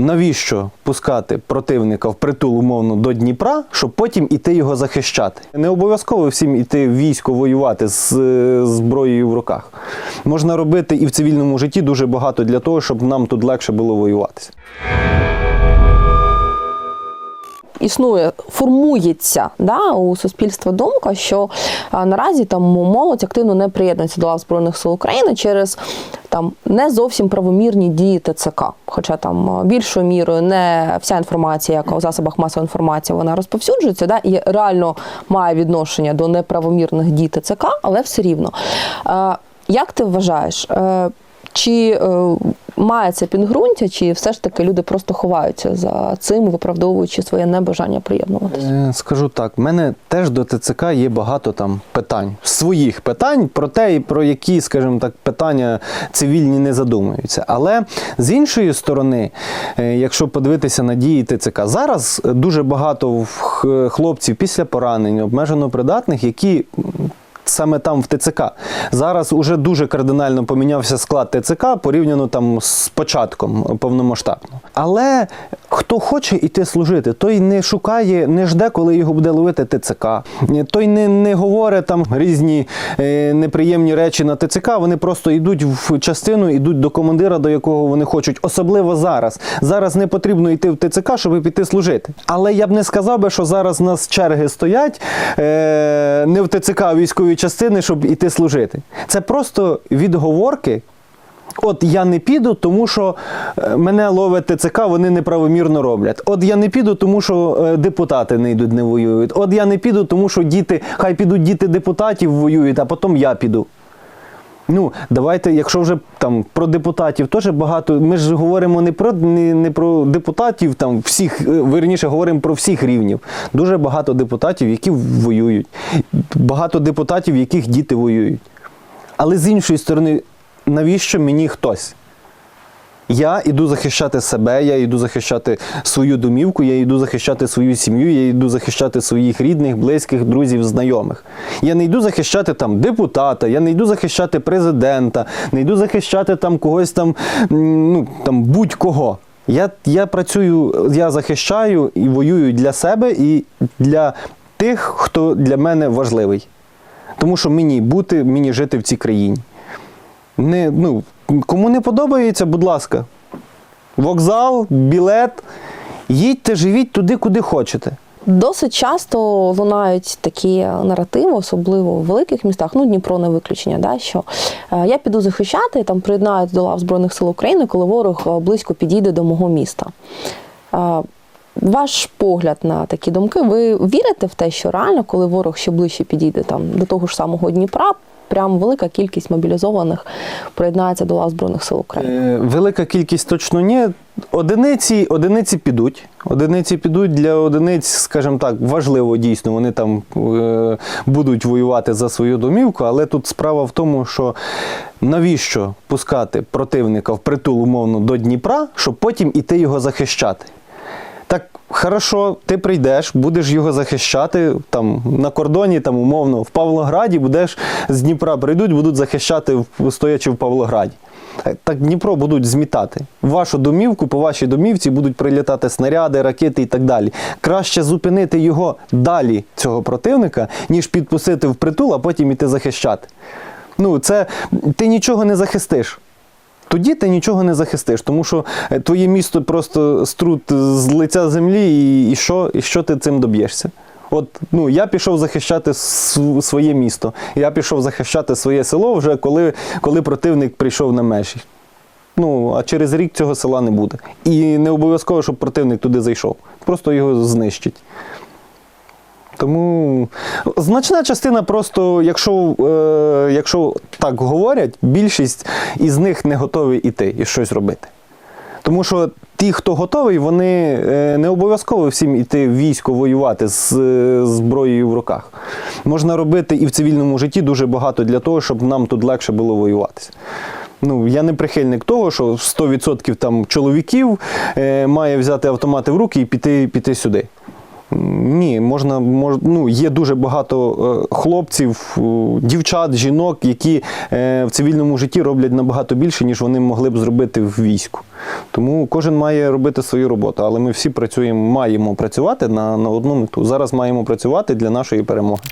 Навіщо пускати противника в притул умовно до Дніпра, щоб потім іти його захищати? Не обов'язково всім іти в військо воювати з е, зброєю в руках. Можна робити і в цивільному житті дуже багато для того, щоб нам тут легше було воюватися. Існує, формується да, у суспільства думка, що наразі там молодь активно не приєднується до лав Збройних сил України через там не зовсім правомірні дії ТЦК. Хоча там більшою мірою не вся інформація, яка у засобах масової інформації вона розповсюджується, да, і реально має відношення до неправомірних дій ТЦК, але все рівно. Як ти вважаєш? Е, чи е, має це підґрунтя, чи все ж таки люди просто ховаються за цим, виправдовуючи своє небажання приєднуватися? Е, Скажу так, в мене теж до ТЦК є багато там питань, своїх питань про те, про які, скажімо так, питання цивільні не задумуються. Але з іншої сторони, е, якщо подивитися на дії ТЦК, зараз дуже багато хлопців після поранень, обмежено придатних, які. Саме там в ТЦК. Зараз уже дуже кардинально помінявся склад ТЦК порівняно там з початком повномасштабно. Але хто хоче йти служити, той не шукає, не жде, коли його буде ловити ТЦК. Той не, не говорить там різні е, неприємні речі на ТЦК. Вони просто йдуть в частину, йдуть до командира, до якого вони хочуть. Особливо зараз. Зараз не потрібно йти в ТЦК, щоб піти служити. Але я б не сказав би, що зараз у нас черги стоять е, не в ТЦК, а в частини, щоб іти служити. Це просто відговорки. От я не піду, тому що е, мене ловить ТЦК, вони неправомірно роблять. От я не піду, тому що е, депутати не йдуть, не воюють. От я не піду, тому що діти, хай підуть діти депутатів воюють, а потім я піду. Ну, давайте, якщо вже там про депутатів теж багато. Ми ж говоримо не про не, не про депутатів, там всіх, е, вірніше, говоримо про всіх рівнів. Дуже багато депутатів, які воюють, багато депутатів, яких діти воюють. Але з іншої сторони, навіщо мені хтось? Я йду захищати себе, я йду захищати свою домівку, я йду захищати свою сім'ю, я йду захищати своїх рідних, близьких, друзів, знайомих. Я не йду захищати там депутата, я не йду захищати президента, не йду захищати там когось там, ну там будь-кого. Я, я працюю, я захищаю і воюю для себе і для тих, хто для мене важливий. Тому що мені бути, мені жити в цій країні. Не, ну, кому не подобається, будь ласка. Вокзал, білет. Їдьте, живіть туди, куди хочете. Досить часто лунають такі наративи, особливо в великих містах, ну Дніпро не виключення, да, що е, я піду захищати, там приєднаюсь до лав Збройних сил України, коли ворог е, близько підійде до мого міста. Е, Ваш погляд на такі думки, ви вірите в те, що реально, коли ворог ще ближче підійде там до того ж самого Дніпра, прям велика кількість мобілізованих приєднається до лав Збройних сил України? Е, Велика кількість точно ні. Одиниці, одиниці підуть. Одиниці підуть для одиниць, скажімо так, важливо дійсно. Вони там е, будуть воювати за свою домівку, але тут справа в тому, що навіщо пускати противника в притул умовно до Дніпра, щоб потім іти його захищати. Так, хорошо, ти прийдеш, будеш його захищати там на кордоні, там умовно, в Павлограді, будеш з Дніпра прийдуть, будуть захищати стоячи в Павлограді. Так- Так Дніпро будуть змітати. Вашу домівку, по вашій домівці будуть прилітати снаряди, ракети і так далі. Краще зупинити його далі, цього противника, ніж підпустити в притул, а потім іти захищати. Ну, це ти нічого не захистиш. Тоді ти нічого не захистиш, тому що е, твоє місто просто струт з лиця землі, і, і, що, і що ти цим доб'єшся? От ну я пішов захищати своє місто, я пішов захищати своє село вже коли, коли противник прийшов на межі. Ну, а через рік цього села не буде. І не обов'язково, щоб противник туди зайшов. Просто його знищить. Тому значна частина просто, якщо, е, якщо так говорять, більшість із них не готові йти і щось робити. Тому що ті, хто готовий, вони е, не обов'язково всім йти в військо воювати з е, зброєю в руках. Можна робити і в цивільному житті дуже багато для того, щоб нам тут легше було воюватися. Ну, я не прихильник того, що 100% там чоловіків е, має взяти автомати в руки і піти, піти сюди. Ні, можна, мож, ну, є дуже багато е, хлопців, е, дівчат, жінок, які е, в цивільному житті роблять набагато більше, ніж вони могли б зробити в війську. Тому кожен має робити свою роботу, але ми всі працюємо, маємо працювати на, на одну мету. Зараз маємо працювати для нашої перемоги.